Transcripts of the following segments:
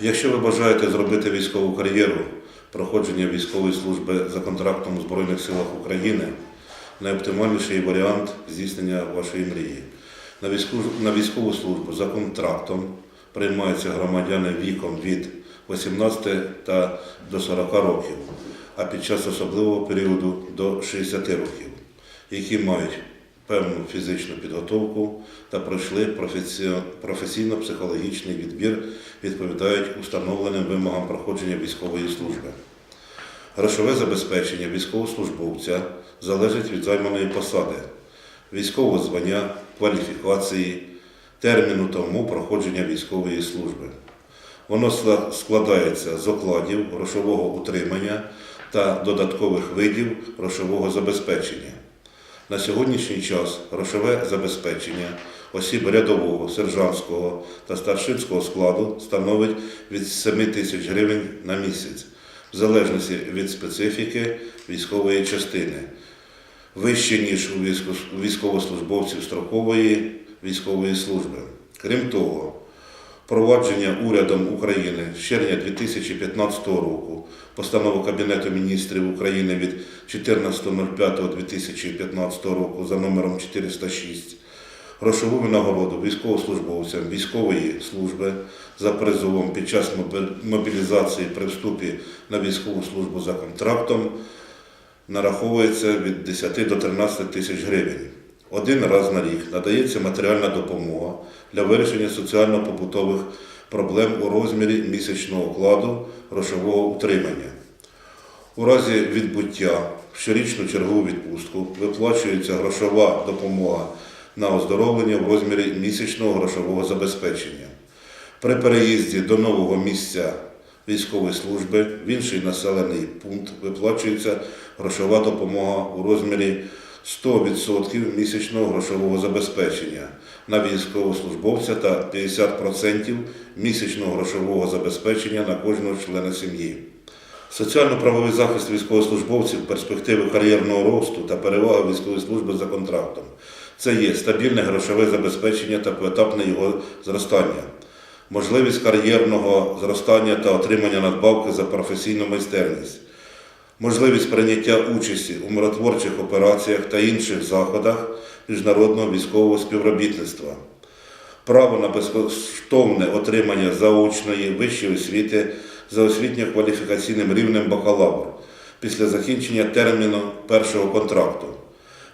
Якщо ви бажаєте зробити військову кар'єру, проходження військової служби за контрактом у Збройних силах України найоптимальніший варіант здійснення вашої мрії. На військову, на військову службу за контрактом приймаються громадяни віком від 18 та до 40 років, а під час особливого періоду до 60 років, які мають певну фізичну підготовку та пройшли професійно-психологічний відбір, відповідають установленим вимогам проходження військової служби. Грошове забезпечення військовослужбовця залежить від займаної посади, військового звання, кваліфікації, терміну та умов проходження військової служби. Воно складається з окладів грошового утримання та додаткових видів грошового забезпечення. На сьогоднішній час грошове забезпечення осіб рядового, сержантського та старшинського складу становить від 7 тисяч гривень на місяць, в залежності від специфіки військової частини, вище, ніж у військо- військовослужбовців строкової військової служби. Крім того, Провадження урядом України з червня 2015 року постанова Кабінету міністрів України від 14.05.2015 року за номером 406 грошову винагороду військовослужбовцям військової служби за призовом під час мобілізації при вступі на військову службу за контрактом нараховується від 10 до 13 тисяч гривень. Один раз на рік надається матеріальна допомога для вирішення соціально-побутових проблем у розмірі місячного окладу грошового утримання. У разі відбуття в щорічну чергову відпустку виплачується грошова допомога на оздоровлення в розмірі місячного грошового забезпечення. При переїзді до нового місця військової служби в інший населений пункт виплачується грошова допомога у розмірі 100% місячного грошового забезпечення на військовослужбовця та 50% місячного грошового забезпечення на кожного члена сім'ї. Соціально-правовий захист військовослужбовців, перспективи кар'єрного росту та перевага військової служби за контрактом. Це є стабільне грошове забезпечення та поетапне його зростання, можливість кар'єрного зростання та отримання надбавки за професійну майстерність, можливість прийняття участі у миротворчих операціях та інших заходах міжнародного військового співробітництва, право на безкоштовне отримання заочної вищої освіти за освітньо-кваліфікаційним рівнем бакалавр після закінчення терміну першого контракту,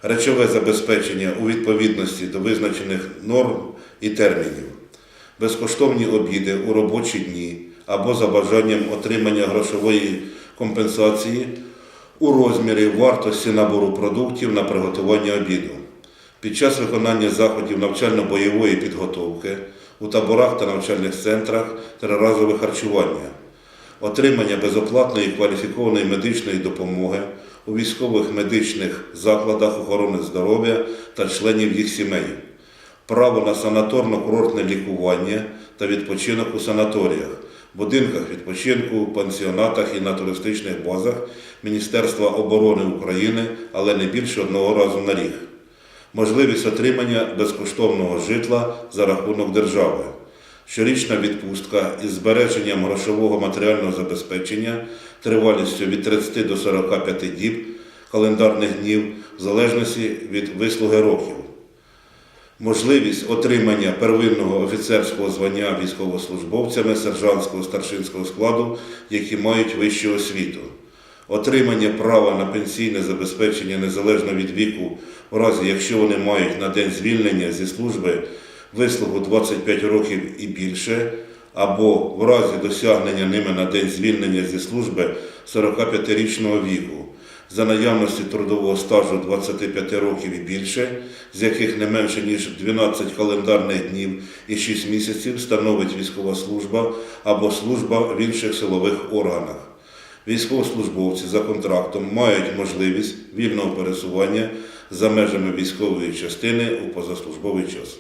речове забезпечення у відповідності до визначених норм і термінів, безкоштовні обіди у робочі дні або за бажанням отримання грошової компенсації у розмірі вартості набору продуктів на приготування обіду. Під час виконання заходів навчально-бойової підготовки у таборах та навчальних центрах триразове харчування, отримання безоплатної кваліфікованої медичної допомоги у військових медичних закладах охорони здоров'я та членів їх сімей, право на санаторно-курортне лікування та відпочинок у санаторіях, будинках відпочинку, пансіонатах і на туристичних базах Міністерства оборони України, але не більше одного разу на рік можливість отримання безкоштовного житла за рахунок держави, щорічна відпустка із збереженням грошового матеріального забезпечення тривалістю від 30 до 45 діб календарних днів в залежності від вислуги років. Можливість отримання первинного офіцерського звання військовослужбовцями сержантського старшинського складу, які мають вищу освіту отримання права на пенсійне забезпечення незалежно від віку, в разі якщо вони мають на день звільнення зі служби вислугу 25 років і більше, або в разі досягнення ними на день звільнення зі служби 45-річного віку. За наявності трудового стажу 25 років і більше, з яких не менше ніж 12 календарних днів і 6 місяців становить військова служба або служба в інших силових органах. Військовослужбовці за контрактом мають можливість вільного пересування за межами військової частини у позаслужбовий час.